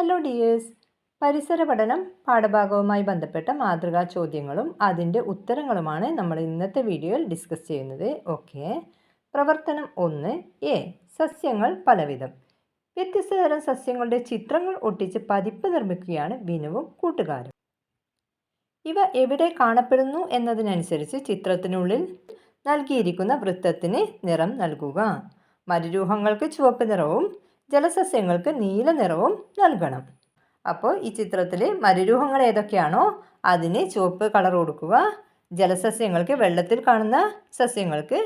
Hello dears പരിസര പഠനം പാഠഭാഗവുമായി ബന്ധപ്പെട്ട മാതൃകാ ചോദ്യങ്ങളും അതിന്റെ ഉത്തരങ്ങളുമാണ് നമ്മൾ ഇന്നത്തെ വീഡിയോയിൽ ഡിസ്കസ് ചെയ്യുന്നത്. ഓക്കെ പ്രവർത്തനം ഒന്ന് എ സസ്യങ്ങൾ പലവിധം. വ്യത്യസ്ത തരം സസ്യങ്ങളുടെ ചിത്രങ്ങൾ ഒട്ടിച്ച് പതിപ്പ് നിർമ്മിക്കുകയാണ് വിനുവും കൂട്ടുകാരും. ഇവ എവിടെ കാണപ്പെടുന്നു എന്നതിനനുസരിച്ച് ചിത്രത്തിനുള്ളിൽ നൽകിയിരിക്കുന്ന വൃത്തത്തിന് നിറം നൽകുക. മരുരൂഹങ്ങൾക്ക് ചുവപ്പ് നിറവും ജലസസ്യങ്ങൾക്ക് നീല നിറവും നൽകണം. അപ്പോൾ ഈ ചിത്രത്തിൽ മരുരൂഹങ്ങൾ ഏതൊക്കെയാണോ അതിന് ചുവപ്പ് കളർ കൊടുക്കുക. ജലസസ്യങ്ങൾക്ക് വെള്ളത്തിൽ കാണുന്ന സസ്യങ്ങൾക്ക്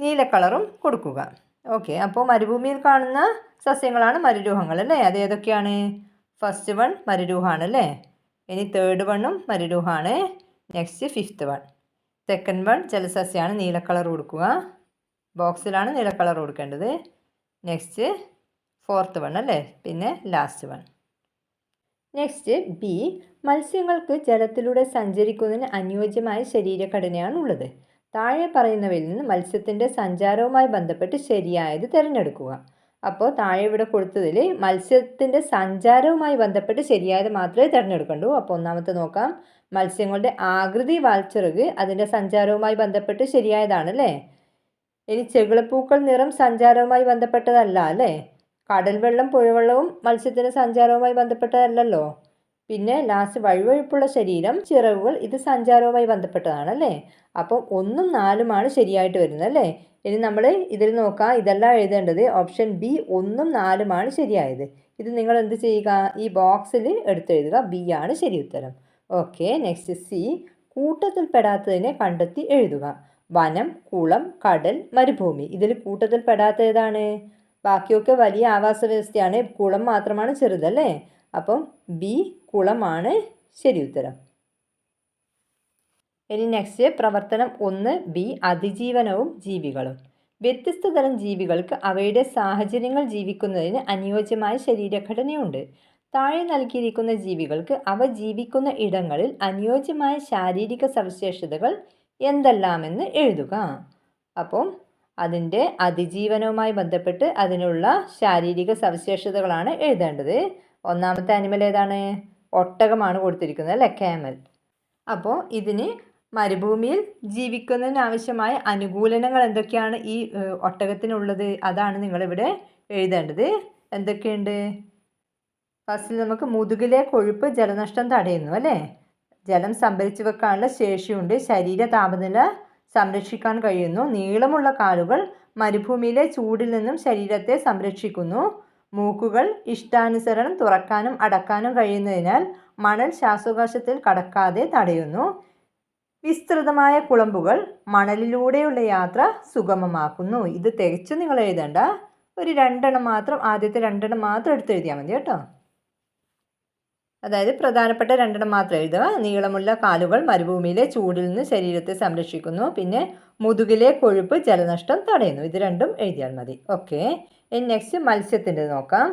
നീല കളറും കൊടുക്കുക. ഓക്കെ അപ്പോൾ മരുഭൂമിയിൽ കാണുന്ന സസ്യങ്ങളാണ് മരുരൂഹങ്ങൾ അല്ലേ? അത് ഏതൊക്കെയാണ്? ഫസ്റ്റ് വൺ മരുരൂഹമാണ് അല്ലേ? ഇനി തേർഡ് വണ്ണും മരുരൂഹമാണ് next fifth one. Second one ജലസസ്യമാണ് നീല കളർ കൊടുക്കുക. ബോക്സിലാണ് നീല കളർ കൊടുക്കേണ്ടത്. നെക്സ്റ്റ് ഫോർത്ത് വൺ അല്ലേ? പിന്നെ ലാസ്റ്റ് വൺ നെക്സ്റ്റ് ബി മത്സ്യങ്ങൾക്ക് ജലത്തിലൂടെ സഞ്ചരിക്കുന്നതിന് അനുയോജ്യമായ ശരീരഘടനയാണ് ഉള്ളത്. താഴെ പറയുന്നവയിൽ നിന്ന് മത്സ്യത്തിന്റെ സഞ്ചാരവുമായി ബന്ധപ്പെട്ട് ശരിയായത് തിരഞ്ഞെടുക്കുക. അപ്പോൾ താഴെ ഇവിടെ കൊടുത്തതിൽ മത്സ്യത്തിന്റെ സഞ്ചാരവുമായി ബന്ധപ്പെട്ട് ശരിയായത് മാത്രമേ തിരഞ്ഞെടുക്കണ്ടൂ അപ്പോൾ ഒന്നാമത്തെ നോക്കാം. മത്സ്യങ്ങളുടെ ആകൃതി വാൽച്ചിറക് അതിന്റെ സഞ്ചാരവുമായി ബന്ധപ്പെട്ട് ശരിയായതാണ് അല്ലേ ഇനി ചെകിളപ്പൂക്കൾ നിറം സഞ്ചാരവുമായി ബന്ധപ്പെട്ടതല്ല അല്ലേ? കടൽ വെള്ളം പുഴവെള്ളവും മത്സ്യത്തിന്റെ സഞ്ചാരവുമായി ബന്ധപ്പെട്ടതല്ലല്ലോ. പിന്നെ ലാസ്റ്റ് വഴുവഴുപ്പുള്ള ശരീരം ചിറകുകൾ ഇത് സഞ്ചാരവുമായി ബന്ധപ്പെട്ടതാണ് അല്ലേ അപ്പം ഒന്നും നാലുമാണ് ശരിയായിട്ട് വരുന്നത് അല്ലേ? ഇനി നമ്മൾ ഇതിൽ നോക്കാം. ഇതെല്ലാം എഴുതേണ്ടത് ഓപ്ഷൻ ബി ഒന്നും നാലുമാണ് ശരിയായത്. ഇത് നിങ്ങൾ എന്ത് ചെയ്യുക? ഈ ബോക്സിൽ എടുത്തെഴുതുക. ബി ആണ് ശരി ഉത്തരം. ഓക്കെ നെക്സ്റ്റ് സി കൂട്ടത്തിൽപ്പെടാത്തതിനെ കണ്ടെത്തി എഴുതുക. വനം കുളം കടൽ മരുഭൂമി. ഇതിൽ കൂട്ടത്തിൽപ്പെടാത്ത ഏതാണ്? ബാക്കിയൊക്കെ വലിയ ആവാസ വ്യവസ്ഥയാണ് കുളം മാത്രമാണ് ചെറുതല്ലേ? അപ്പം ബി കുളമാണ് ശരി ഉത്തരം. ഇനി നെക്സ്റ്റ് പ്രവർത്തനം ഒന്ന് ബി അതിജീവനവും ജീവികളും. വ്യത്യസ്ത തരം ജീവികൾക്ക് അവയുടെ സാഹചര്യങ്ങൾ ജീവിക്കുന്നതിന് അനുയോജ്യമായ ശരീരഘടനയുണ്ട്. താഴെ നൽകിയിരിക്കുന്ന ജീവികൾക്ക് അവ ജീവിക്കുന്ന ഇടങ്ങളിൽ അനുയോജ്യമായ ശാരീരിക സവിശേഷതകൾ എന്തെല്ലാമെന്ന് എഴുതുക. അപ്പം അതിന്റെ അതിജീവനവുമായി ബന്ധപ്പെട്ട് അതിനുള്ള ശാരീരിക സവിശേഷതകളാണ് എഴുതേണ്ടത്. ഒന്നാമത്തെ അനിമൽ ഏതാണ്? ഒട്ടകമാണ് കൊടുത്തിരിക്കുന്നത് അല്ലേ? ക്യാമൽ അപ്പോൾ ഇതിന് മരുഭൂമിയിൽ ജീവിക്കുന്നതിനാവശ്യമായ അനുകൂലനങ്ങൾ എന്തൊക്കെയാണ് ഈ ഒട്ടകത്തിനുള്ളത്? അതാണ് നിങ്ങളിവിടെ എഴുതേണ്ടത്. എന്തൊക്കെയുണ്ട്? ഫസ്റ്റിൽ നമുക്ക് മുതുകിലെ കൊഴുപ്പ് ജലനഷ്ടം തടയുന്നു അല്ലേ? ജലം സംഭരിച്ചു വെക്കാനുള്ള ശേഷിയുണ്ട്. ശരീര താപനില സംരക്ഷിക്കാൻ കഴിയുന്നു. നീളമുള്ള കാലുകൾ മരുഭൂമിയിലെ ചൂടിൽ നിന്നും ശരീരത്തെ സംരക്ഷിക്കുന്നു. മൂക്കുകൾ ഇഷ്ടാനുസരണം തുറക്കാനും അടക്കാനും കഴിയുന്നതിനാൽ മണൽ ശ്വാസോകാശത്തിൽ കടക്കാതെ തടയുന്നു. വിസ്തൃതമായ കുളമ്പുകൾ മണലിലൂടെയുള്ള യാത്ര സുഗമമാക്കുന്നു. ഇത് തികച്ചു നിങ്ങൾ എഴുതേണ്ട ഒരു രണ്ടെണ്ണം മാത്രം ആദ്യത്തെ രണ്ടെണ്ണം മാത്രം എടുത്ത് എഴുതിയാൽ മതി കേട്ടോ. അതായത് പ്രധാനപ്പെട്ട രണ്ടെണ്ണം മാത്രം എഴുതുക. നീളമുള്ള കാലുകൾ മരുഭൂമിയിലെ ചൂടിൽ നിന്ന് ശരീരത്തെ സംരക്ഷിക്കുന്നു. പിന്നെ മുതുകിലെ കൊഴുപ്പ് ജലനഷ്ടം തടയുന്നു. ഇത് രണ്ടും എഴുതിയാൽ മതി. ഓക്കെ ഇനി നെക്സ്റ്റ് മത്സ്യത്തിന്റെ നോക്കാം.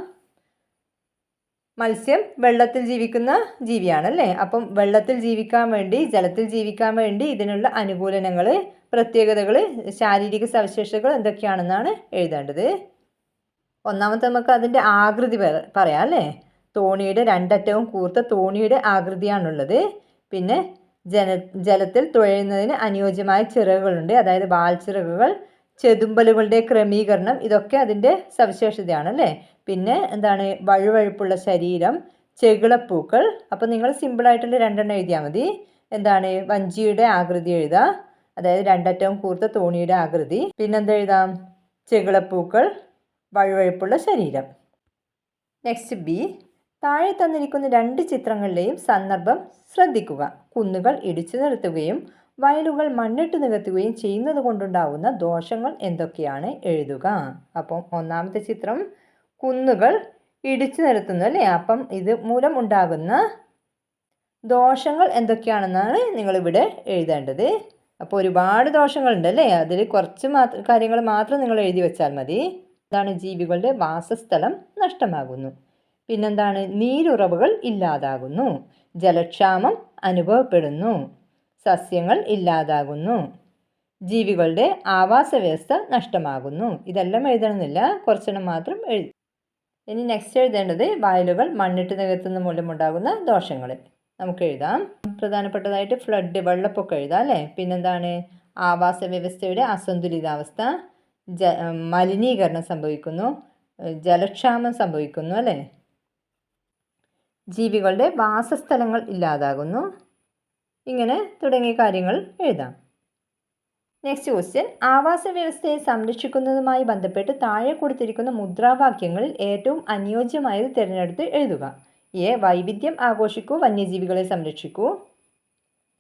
മത്സ്യം വെള്ളത്തിൽ ജീവിക്കുന്ന ജീവിയാണല്ലേ? അപ്പം വെള്ളത്തിൽ ജീവിക്കാൻ വേണ്ടി ജലത്തിൽ ജീവിക്കാൻ വേണ്ടി ഇതിനുള്ള അനുകൂലനങ്ങൾ പ്രത്യേകതകൾ ശാരീരിക സവിശേഷതകൾ എന്തൊക്കെയാണെന്നാണ് എഴുതേണ്ടത്. ഒന്നാമത്തെ നമുക്ക് അതിന്റെ ആകൃതി പറയാം അല്ലേ? തോണിയുടെ രണ്ടറ്റവും കൂർത്ത തോണിയുടെ ആകൃതിയാണുള്ളത്. പിന്നെ ജല ജലത്തിൽ തുഴയുന്നതിന് അനുയോജ്യമായ ചിറകുകളുണ്ട്. അതായത് വാൽ ചിറകുകൾ ചെതുമ്പലുകളുടെ ക്രമീകരണം ഇതൊക്കെ അതിന്റെ സവിശേഷതയാണ് അല്ലേ? പിന്നെ എന്താണ് വഴുവഴുപ്പുള്ള ശരീരം ചെകിളപ്പൂക്കൾ. അപ്പോൾ നിങ്ങൾ സിമ്പിളായിട്ടുള്ള രണ്ടെണ്ണം എഴുതിയാൽ മതി. എന്താണ് വഞ്ചിയുടെ ആകൃതി എഴുതാം അതായത് രണ്ടറ്റവും കൂർത്ത തോണിയുടെ ആകൃതി. പിന്നെന്ത് എഴുതാം? ചെകിളപ്പൂക്കൾ വഴുവഴുപ്പുള്ള ശരീരം. നെക്സ്റ്റ് ബി താഴെ തന്നിരിക്കുന്ന രണ്ട് ചിത്രങ്ങളിലെയും സന്ദർഭം ശ്രദ്ധിക്കുക. കുന്നുകൾ ഇടിച്ചു നിർത്തുകയും വയലുകൾ മണ്ണിട്ട് നികത്തുകയും ചെയ്യുന്നത് കൊണ്ടുണ്ടാകുന്ന ദോഷങ്ങൾ എന്തൊക്കെയാണ് എഴുതുക. അപ്പം ഒന്നാമത്തെ ചിത്രം കുന്നുകൾ ഇടിച്ചു നിരത്തുന്നു അല്ലേ അപ്പം ഇത് മൂലം ഉണ്ടാകുന്ന ദോഷങ്ങൾ എന്തൊക്കെയാണെന്നാണ് നിങ്ങളിവിടെ എഴുതേണ്ടത്. അപ്പോൾ ഒരുപാട് ദോഷങ്ങളുണ്ട് അല്ലേ അതിൽ കുറച്ച് മാത്രം കാര്യങ്ങൾ മാത്രം നിങ്ങൾ എഴുതി വെച്ചാൽ മതി. അതാണ് ജീവികളുടെ വാസസ്ഥലം നഷ്ടമാകുന്നു. പിന്നെന്താണ്? നീരുറവുകൾ ഇല്ലാതാകുന്നു. ജലക്ഷാമം അനുഭവപ്പെടുന്നു. സസ്യങ്ങൾ ഇല്ലാതാകുന്നു. ജീവികളുടെ ആവാസ വ്യവസ്ഥ നഷ്ടമാകുന്നു. ഇതെല്ലാം എഴുതണമെന്നില്ല. കുറച്ചെണ്ണം മാത്രം എഴുതി ഇനി നെക്സ്റ്റ് എഴുതേണ്ടത് വയലുകൾ മണ്ണിട്ട് നികത്തുന്ന മൂലമുണ്ടാകുന്ന ദോഷങ്ങൾ നമുക്ക് എഴുതാം. പ്രധാനപ്പെട്ടതായിട്ട് ഫ്ലഡ് വെള്ളപ്പൊക്കം എഴുതാം അല്ലേ? പിന്നെന്താണ്? ആവാസ വ്യവസ്ഥയുടെ അസന്തുലിതാവസ്ഥ ജ മലിനീകരണം സംഭവിക്കുന്നു. ജലക്ഷാമം സംഭവിക്കുന്നു അല്ലേ? ജീവികളുടെ വാസസ്ഥലങ്ങൾ ഇല്ലാതാകുന്നു. ഇങ്ങനെ തുടങ്ങിയ കാര്യങ്ങൾ എഴുതാം. നെക്സ്റ്റ് ക്വസ്റ്റ്യൻ ആവാസ വ്യവസ്ഥയെ സംരക്ഷിക്കുന്നതുമായി ബന്ധപ്പെട്ട് താഴെ കൊടുത്തിരിക്കുന്ന മുദ്രാവാക്യങ്ങളിൽ ഏറ്റവും അനുയോജ്യമായത് തിരഞ്ഞെടുത്ത് എഴുതുക. എ. വൈവിധ്യം ആഘോഷിക്കൂ. വന്യജീവികളെ സംരക്ഷിക്കൂ.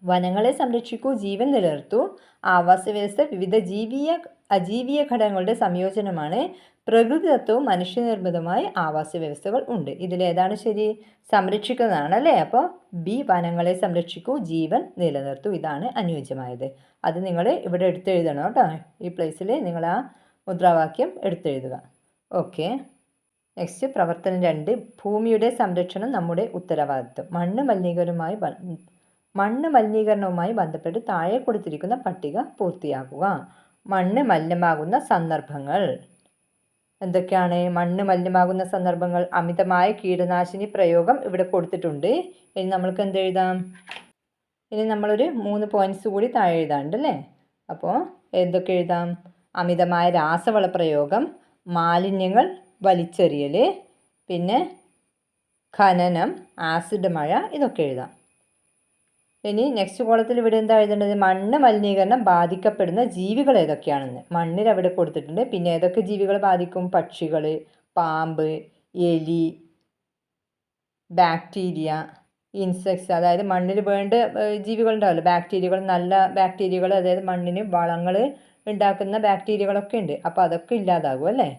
വനങ്ങളെ സംരക്ഷിക്കൂ ജീവൻ നിലനിർത്തൂ. ആവാസ വ്യവസ്ഥ വിവിധ ജീവിയ അജീവിയ ഘടകങ്ങളുടെ സംയോജനമാണ്. പ്രകൃതിദത്തവും മനുഷ്യനിർമ്മിതമായ ആവാസ വ്യവസ്ഥകൾ ഉണ്ട് ഇതിലേതാണ് ശരി? സംരക്ഷിക്കുന്നതാണ് അല്ലേ അപ്പോൾ ബി വനങ്ങളെ സംരക്ഷിക്കൂ ജീവൻ നിലനിർത്തൂ. ഇതാണ് അനുയോജ്യമായത്. അത് നിങ്ങൾ ഇവിടെ എടുത്തെഴുതണം കേട്ടോ. ഈ പ്ലേസിൽ നിങ്ങൾ ആ മുദ്രാവാക്യം എടുത്തെഴുതുക. ഓക്കെ നെക്സ്റ്റ് പ്രവർത്തനം രണ്ട് ഭൂമിയുടെ സംരക്ഷണം നമ്മുടെ ഉത്തരവാദിത്വം. മണ്ണ് മലിനീകരണവുമായി മണ്ണ് മലിനീകരണവുമായി ബന്ധപ്പെട്ട് താഴെ കൊടുത്തിരിക്കുന്ന പട്ടിക പൂർത്തിയാക്കുക. മണ്ണ് മലിനമാകുന്ന സന്ദർഭങ്ങൾ. എന്തൊക്കെയാണ് മണ്ണ് മലിനമാകുന്ന സന്ദർഭങ്ങൾ? അമിതമായ കീടനാശിനി പ്രയോഗം ഇവിടെ കൊടുത്തിട്ടുണ്ട്. ഇനി നമ്മൾക്ക് എന്ത് എഴുതാം? ഇനി നമ്മളൊരു മൂന്ന് പോയിന്റ്സ് കൂടി താഴെ എഴുതാണ്ട് അല്ലേ? അപ്പോൾ എന്തൊക്കെ എഴുതാം? അമിതമായ രാസവള പ്രയോഗം മാലിന്യങ്ങൾ വലിച്ചെറിയൽ പിന്നെ ഖനനം ആസിഡ് മഴ ഇതൊക്കെ എഴുതാം. ഇനി നെക്സ്റ്റ് കോളത്തിൽ ഇവിടെ എന്താ എഴുതേണ്ടത്? മണ്ണ് മലിനീകരണം ബാധിക്കപ്പെടുന്ന ജീവികൾ ഏതൊക്കെയാണെന്ന്. മണ്ണിൽ അവിടെ കൊടുത്തിട്ടുണ്ട്. പിന്നെ ഏതൊക്കെ ജീവികൾ ബാധിക്കും? പക്ഷികൾ പാമ്പ് എലി ബാക്ടീരിയ ഇൻസെക്ട്സ് അതായത് മണ്ണിൽ വേണ്ട ജീവികൾ ജീവികളുണ്ടാവല്ലോ. ബാക്ടീരിയകൾ നല്ല ബാക്ടീരിയകൾ അതായത് മണ്ണിന് വളങ്ങൾ ഉണ്ടാക്കുന്ന ബാക്ടീരിയകളൊക്കെ ഉണ്ട്. അപ്പോൾ അതൊക്കെ ഇല്ലാതാകും അല്ലേ?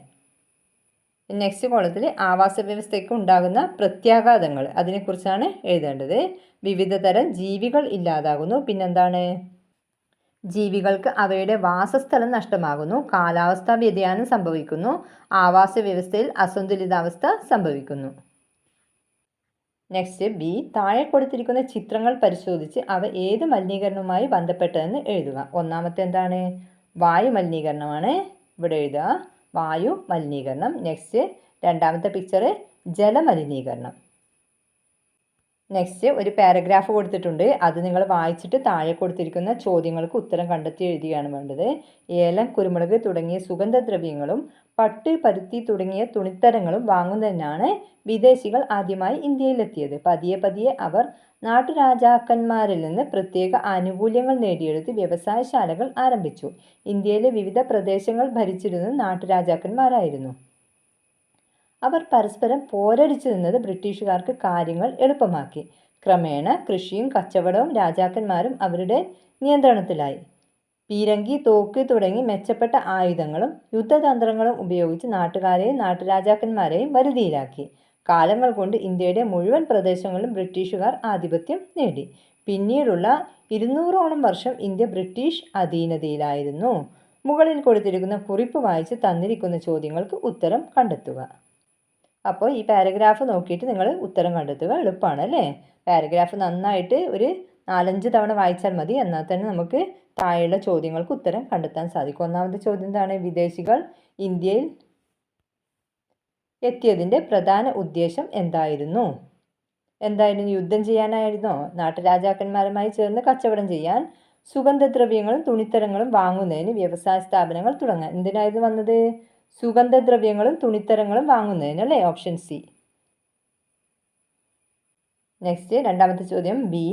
നെക്സ്റ്റ് കോളത്തിൽ ആവാസ വ്യവസ്ഥയ്ക്ക് ഉണ്ടാകുന്ന പ്രത്യാഘാതങ്ങൾ. അതിനെക്കുറിച്ചാണ് എഴുതേണ്ടത്. വിവിധ തരം ജീവികൾ ഇല്ലാതാകുന്നു. പിന്നെന്താണ്? ജീവികൾക്ക് അവയുടെ വാസസ്ഥലം നഷ്ടമാകുന്നു. കാലാവസ്ഥാ വ്യതിയാനം സംഭവിക്കുന്നു. ആവാസ വ്യവസ്ഥയിൽ അസന്തുലിതാവസ്ഥ സംഭവിക്കുന്നു. നെക്സ്റ്റ് ബി താഴെ കൊടുത്തിരിക്കുന്ന ചിത്രങ്ങൾ പരിശോധിച്ച് അവ ഏത് മലിനീകരണവുമായി ബന്ധപ്പെട്ടതെന്ന് എഴുതുക. ഒന്നാമത്തെ എന്താണ് വായു മലിനീകരണമാണ്. ഇവിടെ എഴുതുക. വായു മലിനീകരണം. നെക്സ്റ്റ് രണ്ടാമത്തെ പിക്ചർ ജലമലിനീകരണം. നെക്സ്റ്റ് ഒരു പാരഗ്രാഫ് കൊടുത്തിട്ടുണ്ട്. അത് നിങ്ങൾ വായിച്ചിട്ട് താഴെ കൊടുത്തിരിക്കുന്ന ചോദ്യങ്ങൾക്ക് ഉത്തരം കണ്ടെത്തി എഴുതുകയാണ് വേണ്ടത്. ഏലം കുരുമുളക് തുടങ്ങിയ സുഗന്ധദ്രവ്യങ്ങളും പട്ട് പരുത്തി തുടങ്ങിയ തുണിത്തരങ്ങളും വാങ്ങുന്നതിനാണ് വിദേശികൾ ആദ്യമായി ഇന്ത്യയിലെത്തിയത്. പതിയെ പതിയെ അവർ നാട്ടുരാജാക്കന്മാരിൽ നിന്ന് പ്രത്യേക ആനുകൂല്യങ്ങൾ നേടിയെടുത്ത് വ്യവസായശാലകൾ ആരംഭിച്ചു. ഇന്ത്യയിലെ വിവിധ പ്രദേശങ്ങൾ ഭരിച്ചിരുന്നത് നാട്ടുരാജാക്കന്മാരായിരുന്നു. അവർ പരസ്പരം പോരടിച്ചു നിന്നത് ബ്രിട്ടീഷുകാർക്ക് കാര്യങ്ങൾ എളുപ്പമാക്കി. ക്രമേണ കൃഷിയും കച്ചവടവും രാജാക്കന്മാരും അവരുടെ നിയന്ത്രണത്തിലായി. പീരങ്കി തോക്ക് തുടങ്ങി മെച്ചപ്പെട്ട ആയുധങ്ങളും യുദ്ധതന്ത്രങ്ങളും ഉപയോഗിച്ച് നാട്ടുകാരെയും നാട്ടുരാജാക്കന്മാരെയും വരുതിയിലാക്കി. കാലങ്ങൾ കൊണ്ട് ഇന്ത്യയുടെ മുഴുവൻ പ്രദേശങ്ങളിലും ബ്രിട്ടീഷുകാർ ആധിപത്യം നേടി. പിന്നീടുള്ള ഇരുന്നൂറോളം വർഷം ഇന്ത്യ ബ്രിട്ടീഷ് അധീനതയിലായിരുന്നു. മുകളിൽ കൊടുത്തിരിക്കുന്ന കുറിപ്പ് വായിച്ച് തന്നിരിക്കുന്ന ചോദ്യങ്ങൾക്ക് ഉത്തരം കണ്ടെത്തുക. അപ്പോൾ ഈ പാരഗ്രാഫ് നോക്കിയിട്ട് നിങ്ങൾ ഉത്തരം കണ്ടെത്തുക എളുപ്പമാണ് അല്ലേ? പാരഗ്രാഫ് നന്നായിട്ട് ഒരു നാലഞ്ച് തവണ വായിച്ചാൽ മതി. എന്നാൽ തന്നെ നമുക്ക് താഴെയുള്ള ചോദ്യങ്ങൾക്ക് ഉത്തരം കണ്ടെത്താൻ സാധിക്കും. ഒന്നാമത്തെ ചോദ്യം എന്താണ്? വിദേശികൾ ഇന്ത്യയിൽ എത്തിയതിന്റെ പ്രധാന ഉദ്ദേശം എന്തായിരുന്നു? എന്തായിരുന്നു? യുദ്ധം ചെയ്യാനായിരുന്നോ? നാട്ടുരാജാക്കന്മാരുമായി ചേർന്ന് കച്ചവടം ചെയ്യാൻ സുഗന്ധദ്രവ്യങ്ങളും തുണിത്തരങ്ങളും വാങ്ങുന്നതിന് വ്യവസായ സ്ഥാപനങ്ങൾ തുടങ്ങാൻ. എന്തിനായിരുന്നു വന്നത്? സുഗന്ധദ്രവ്യങ്ങളും തുണിത്തരങ്ങളും വാങ്ങുന്നതിന് അല്ലേ? ഓപ്ഷൻ സി നെക്സ്റ്റ് രണ്ടാമത്തെ ചോദ്യം ബി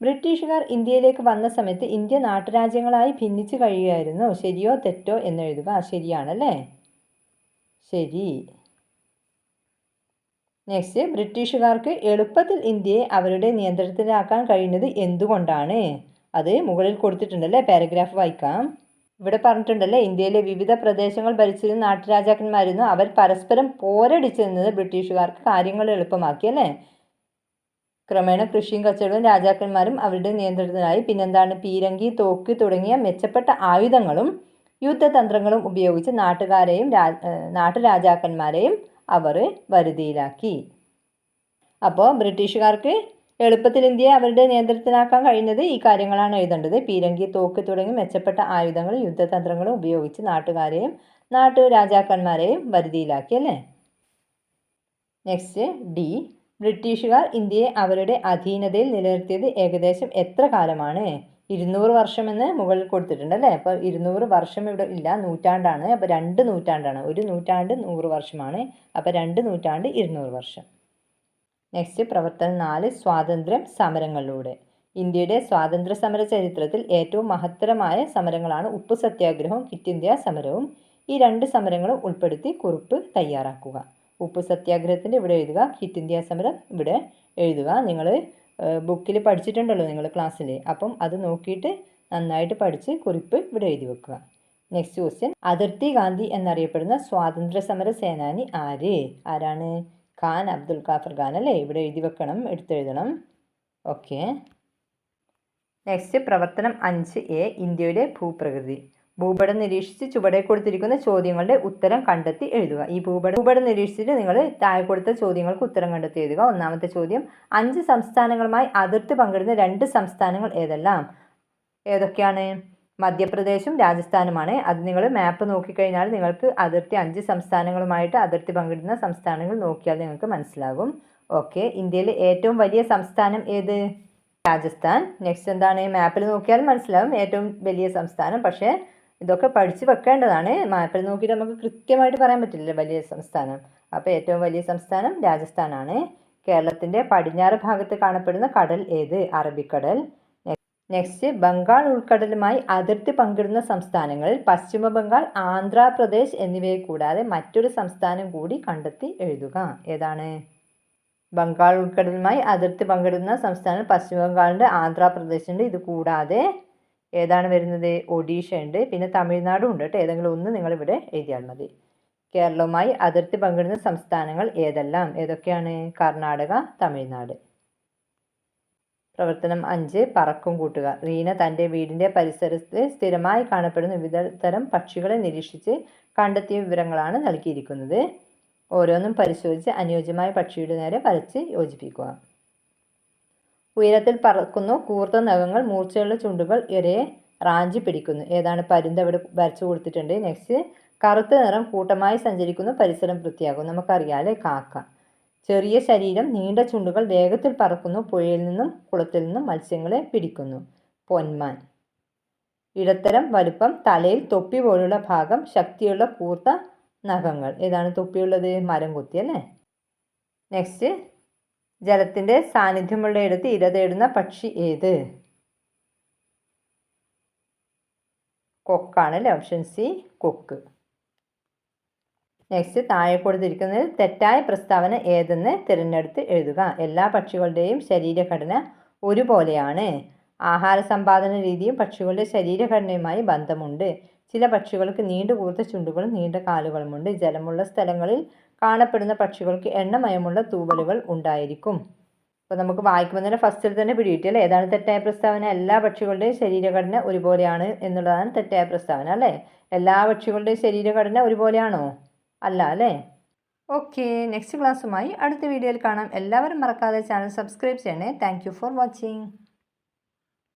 ബ്രിട്ടീഷുകാർ ഇന്ത്യയിലേക്ക് വന്ന സമയത്ത് ഇന്ത്യ നാട്ടുരാജ്യങ്ങളായി ഭിന്നിച്ചു കഴിയുമായിരുന്നു ശരിയോ തെറ്റോ എന്ന് എഴുതുക. ശരിയാണല്ലേ ശരി. നെക്സ്റ്റ് ബ്രിട്ടീഷുകാർക്ക് എളുപ്പത്തിൽ ഇന്ത്യയെ അവരുടെ നിയന്ത്രണത്തിലാക്കാൻ കഴിയുന്നത് എന്തുകൊണ്ടാണ്? അത് മുകളിൽ കൊടുത്തിട്ടുണ്ടല്ലേ പാരഗ്രാഫ് വായിക്കാം. ഇവിടെ പറഞ്ഞിട്ടുണ്ടല്ലേ ഇന്ത്യയിലെ വിവിധ പ്രദേശങ്ങൾ ഭരിച്ചിരുന്ന നാട്ടുരാജാക്കന്മാരുന്നു അവർ പരസ്പരം പോരടിച്ചു നിന്നത് ബ്രിട്ടീഷുകാർക്ക് കാര്യങ്ങൾ എളുപ്പമാക്കി അല്ലേ? ക്രമേണ കൃഷിയും കച്ചവടവും രാജാക്കന്മാരും അവരുടെ നിയന്ത്രണത്തിലായി. പിന്നെന്താണ്? പീരങ്കി തോക്ക് തുടങ്ങിയ മെച്ചപ്പെട്ട ആയുധങ്ങളും യുദ്ധതന്ത്രങ്ങളും ഉപയോഗിച്ച് നാട്ടുകാരെയും രാ നാട്ടുരാജാക്കന്മാരെയും അവർ വരുതിയിലാക്കി. അപ്പോൾ ബ്രിട്ടീഷുകാർക്ക് എളുപ്പത്തിൽ ഇന്ത്യയെ അവരുടെ നിയന്ത്രണത്തിലാക്കാൻ കഴിയുന്നത് ഈ കാര്യങ്ങളാണ് എഴുതേണ്ടത്. പീരങ്കി തോക്ക് തുടങ്ങി മെച്ചപ്പെട്ട ആയുധങ്ങളും യുദ്ധതന്ത്രങ്ങളും ഉപയോഗിച്ച് നാട്ടുകാരെയും നാട്ടു രാജാക്കന്മാരെയും വരുതിയിലാക്കി അല്ലേ? നെക്സ്റ്റ് ഡി ബ്രിട്ടീഷുകാർ ഇന്ത്യയെ അവരുടെ അധീനതയിൽ നിലനിർത്തിയത് ഏകദേശം എത്ര കാലമാണ്? ഇരുന്നൂറ് വർഷമെന്ന് മുകളിൽ കൊടുത്തിട്ടുണ്ട് അല്ലേ? അപ്പോൾ ഇരുന്നൂറ് വർഷം ഇവിടെ ഇല്ല നൂറ്റാണ്ടാണ്. അപ്പോൾ രണ്ട് നൂറ്റാണ്ടാണ്. ഒരു നൂറ്റാണ്ട് നൂറ് വർഷമാണ്. അപ്പോൾ രണ്ട് നൂറ്റാണ്ട് ഇരുന്നൂറ് വർഷം. നെക്സ്റ്റ് പ്രവർത്തനം നാല് സ്വാതന്ത്ര്യം സമരങ്ങളിലൂടെ. ഇന്ത്യയുടെ സ്വാതന്ത്ര്യ സമര ചരിത്രത്തിൽ ഏറ്റവും മഹത്തരമായ സമരങ്ങളാണ് ഉപ്പ് സത്യാഗ്രഹവും കിറ്റ് ഇന്ത്യ സമരവും. ഈ രണ്ട് സമരങ്ങളും ഉൾപ്പെടുത്തി കുറിപ്പ് തയ്യാറാക്കുക. ഉപ്പ് സത്യാഗ്രഹത്തിന്റെ ഇവിടെ എഴുതുക കിറ്റ് ഇന്ത്യ സമരം ഇവിടെ എഴുതുക. നിങ്ങൾ ബുക്കിൽ പഠിച്ചിട്ടുണ്ടല്ലോ നിങ്ങൾ ക്ലാസ്സിൽ അപ്പം അത് നോക്കിയിട്ട് നന്നായിട്ട് പഠിച്ച് കുറിപ്പ് ഇവിടെ എഴുതി വെക്കുക. നെക്സ്റ്റ് ക്വസ്റ്റ്യൻ അതിർത്തി ഗാന്ധി എന്നറിയപ്പെടുന്ന സ്വാതന്ത്ര്യ സമര സേനാനി ആര്? ആരാണ്? ഖാൻ അബ്ദുൽ ഖാഫർ ഖാൻ അല്ലേ? ഇവിടെ എഴുതി വെക്കണം എടുത്തെഴുതണം. ഓക്കെ നെക്സ്റ്റ് പ്രവർത്തനം അഞ്ച് എ ഇന്ത്യയുടെ ഭൂപ്രകൃതി. ഭൂപടം നിരീക്ഷിച്ച് ചുവടെ കൊടുത്തിരിക്കുന്ന ചോദ്യങ്ങളുടെ ഉത്തരം കണ്ടെത്തി എഴുതുക. ഈ ഭൂപടം ഭൂപടം നിരീക്ഷിച്ചിട്ട് നിങ്ങൾ താഴെ കൊടുത്ത ചോദ്യങ്ങൾക്ക് ഉത്തരം കണ്ടെത്തി എഴുതുക. ഒന്നാമത്തെ ചോദ്യം അഞ്ച് സംസ്ഥാനങ്ങളുമായി അതിർത്തി പങ്കിടുന്ന രണ്ട് സംസ്ഥാനങ്ങൾ ഏതെല്ലാം? ഏതൊക്കെയാണ്? മധ്യപ്രദേശും രാജസ്ഥാനുമാണ്. അത് നിങ്ങൾ മാപ്പ് നോക്കിക്കഴിഞ്ഞാൽ നിങ്ങൾക്ക് അതിർത്തി അഞ്ച് സംസ്ഥാനങ്ങളുമായിട്ട് അതിർത്തി പങ്കിടുന്ന സംസ്ഥാനങ്ങൾ നോക്കിയാൽ നിങ്ങൾക്ക് മനസ്സിലാകും. ഓക്കെ ഇന്ത്യയിലെ ഏറ്റവും വലിയ സംസ്ഥാനം ഏത്? രാജസ്ഥാൻ. നെക്സ്റ്റ് എന്താണ്? മാപ്പിൽ നോക്കിയാൽ മനസ്സിലാവും ഏറ്റവും വലിയ സംസ്ഥാനം. പക്ഷേ ഇതൊക്കെ പഠിച്ച് വെക്കേണ്ടതാണ്. മാപ്പിൽ നോക്കിയിട്ട് നമുക്ക് കൃത്യമായിട്ട് പറയാൻ പറ്റില്ല വലിയ സംസ്ഥാനം. അപ്പോൾ ഏറ്റവും വലിയ സംസ്ഥാനം രാജസ്ഥാനാണ്. കേരളത്തിന്റെ പടിഞ്ഞാറ് ഭാഗത്ത് കാണപ്പെടുന്ന കടൽ ഏത്? അറബിക്കടൽ. നെക്സ്റ്റ് ബംഗാൾ ഉൾക്കടലുമായി അതിർത്തി പങ്കിടുന്ന സംസ്ഥാനങ്ങളിൽ പശ്ചിമ ബംഗാൾ ആന്ധ്രാപ്രദേശ് എന്നിവയെ കൂടാതെ മറ്റൊരു സംസ്ഥാനം കൂടി കണ്ടെത്തി എഴുതുക. ഏതാണ്? ബംഗാൾ ഉൾക്കടലുമായി അതിർത്തി പങ്കിടുന്ന സംസ്ഥാനം പശ്ചിമ ബംഗാളിന്റെ ആന്ധ്രാപ്രദേശുണ്ട് ഇത് കൂടാതെ ഏതാണ് വരുന്നത്? ഒഡീഷ ഉണ്ട് പിന്നെ തമിഴ്നാടും ഉണ്ട് കേട്ടോ. ഏതെങ്കിലും ഒന്ന് നിങ്ങളിവിടെ എഴുതിയാൽ മതി. കേരളവുമായി അതിർത്തി പങ്കിടുന്ന സംസ്ഥാനങ്ങൾ ഏതെല്ലാം? ഏതൊക്കെയാണ്? കർണാടക തമിഴ്നാട്. പ്രവർത്തനം അഞ്ച് പറക്കും കൂട്ടുക. റീന തന്റെ വീടിന്റെ പരിസരത്ത് സ്ഥിരമായി കാണപ്പെടുന്ന വിവിധ തരം പക്ഷികളെ നിരീക്ഷിച്ച് കണ്ടെത്തിയ വിവരങ്ങളാണ് നൽകിയിരിക്കുന്നത്. ഓരോന്നും പരിശോധിച്ച് അനുയോജ്യമായ പക്ഷിയുടെ നേരെ വരച്ച് യോജിപ്പിക്കുക. ഉയരത്തിൽ പറക്കുന്നു കൂർത്ത നഖങ്ങൾ മൂർച്ചയുള്ള ചുണ്ടുകൾ ഇരയെ റാഞ്ചി പിടിക്കുന്നു. ഏതാണ് പരുന്ത് അവിടെ വരച്ചു കൊടുത്തിട്ടുണ്ട്? നെക്സ്റ്റ് കറുത്ത നിറം കൂട്ടമായി സഞ്ചരിക്കുന്നു പരിസരം വൃത്തിയാകും നമുക്കറിയാം നമുക്കറിയാലേ കാക്ക. ചെറിയ ശരീരം നീണ്ട ചുണ്ടുകൾ വേഗത്തിൽ പറക്കുന്നു പുഴയിൽ നിന്നും കുളത്തിൽ നിന്നും മത്സ്യങ്ങളെ പിടിക്കുന്നു. പൊന്മാൻ. ഇടത്തരം വലുപ്പം തലയിൽ തൊപ്പി പോലുള്ള ഭാഗം ശക്തിയുള്ള കൂർത്ത നഖങ്ങൾ. ഏതാണ് തൊപ്പിയുള്ളത്? മരം കുത്തി അല്ലേ? നെക്സ്റ്റ് ജലത്തിന്റെ സാന്നിധ്യമുള്ളയിടത്ത് ഇര തേടുന്ന പക്ഷി ഏത്? കൊക്കാണ് അല്ലേ? ഓപ്ഷൻ സി കൊക്ക്. നെക്സ്റ്റ് താഴെ കൊടുത്തിരിക്കുന്നത് തെറ്റായ പ്രസ്താവന ഏതെന്ന് തിരഞ്ഞെടുത്ത് എഴുതുക. എല്ലാ പക്ഷികളുടെയും ശരീരഘടന ഒരുപോലെയാണ്. ആഹാര സമ്പാദന രീതിയും പക്ഷികളുടെ ശരീരഘടനയുമായി ബന്ധമുണ്ട്. ചില പക്ഷികൾക്ക് നീണ്ടു കൂർത്ത ചുണ്ടുകളും നീണ്ട കാലുകളുമുണ്ട്. ജലമുള്ള സ്ഥലങ്ങളിൽ കാണപ്പെടുന്ന പക്ഷികൾക്ക് എണ്ണമയമുള്ള തൂവലുകൾ ഉണ്ടായിരിക്കും. അപ്പോൾ നമുക്ക് വായിക്കുമ്പോൾ തന്നെ ഫസ്റ്റിൽ തന്നെ പിടികിട്ടിയല്ലേ ഏതാണ് തെറ്റായ പ്രസ്താവന? എല്ലാ പക്ഷികളുടെയും ശരീരഘടന ഒരുപോലെയാണ് എന്നുള്ളതാണ് തെറ്റായ പ്രസ്താവന അല്ലേ? എല്ലാ പക്ഷികളുടെയും ശരീരഘടന ഒരുപോലെയാണോ? അല്ല അല്ലേ? ഓക്കെ നെക്സ്റ്റ് ക്ലാസ്സുമായി അടുത്ത വീഡിയോയിൽ കാണാം. എല്ലാവരും മറക്കാതെ ചാനൽ സബ്സ്ക്രൈബ് ചെയ്യണേ. Thank for watching.